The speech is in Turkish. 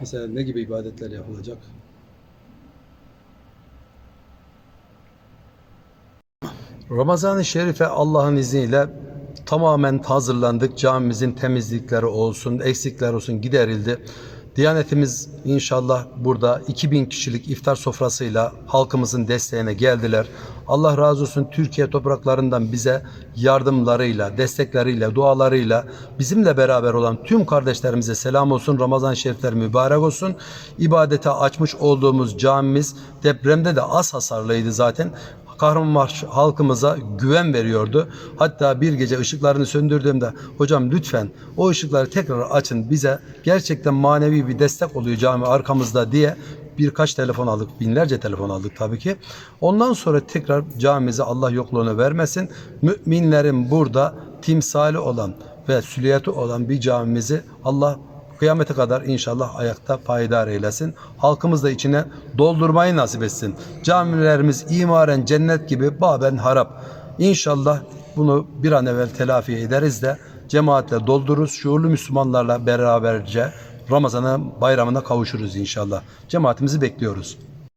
Mesela ne gibi ibadetler yapılacak? Ramazan-ı Şerif'e Allah'ın izniyle tamamen hazırlandık. Camimizin temizlikleri olsun, eksikler olsun giderildi. Diyanetimiz inşallah burada 2000 kişilik iftar sofrasıyla halkımızın desteğine geldiler. Allah razı olsun Türkiye topraklarından bize yardımlarıyla, destekleriyle, dualarıyla bizimle beraber olan tüm kardeşlerimize selam olsun. Ramazan şerifler mübarek olsun. İbadete açmış olduğumuz camimiz depremde de az hasarlıydı zaten. Kahramanmaraş halkımıza güven veriyordu. Hatta bir gece ışıklarını söndürdüğümde hocam lütfen o ışıkları tekrar açın bize gerçekten manevi bir destek oluyor cami arkamızda diye birkaç telefon aldık. Binlerce telefon aldık tabii ki. Ondan sonra tekrar camimize Allah yokluğunu vermesin. Müminlerin burada timsali olan ve süliyeti olan bir camimizi Allah Kıyamete kadar inşallah ayakta payidar eylesin. Halkımız da içine doldurmayı nasip etsin. Camilerimiz imaren cennet gibi baben harap. İnşallah bunu bir an evvel telafi ederiz de cemaatle doldururuz. Şuurlu Müslümanlarla beraberce Ramazan'ın bayramına kavuşuruz inşallah. Cemaatimizi bekliyoruz.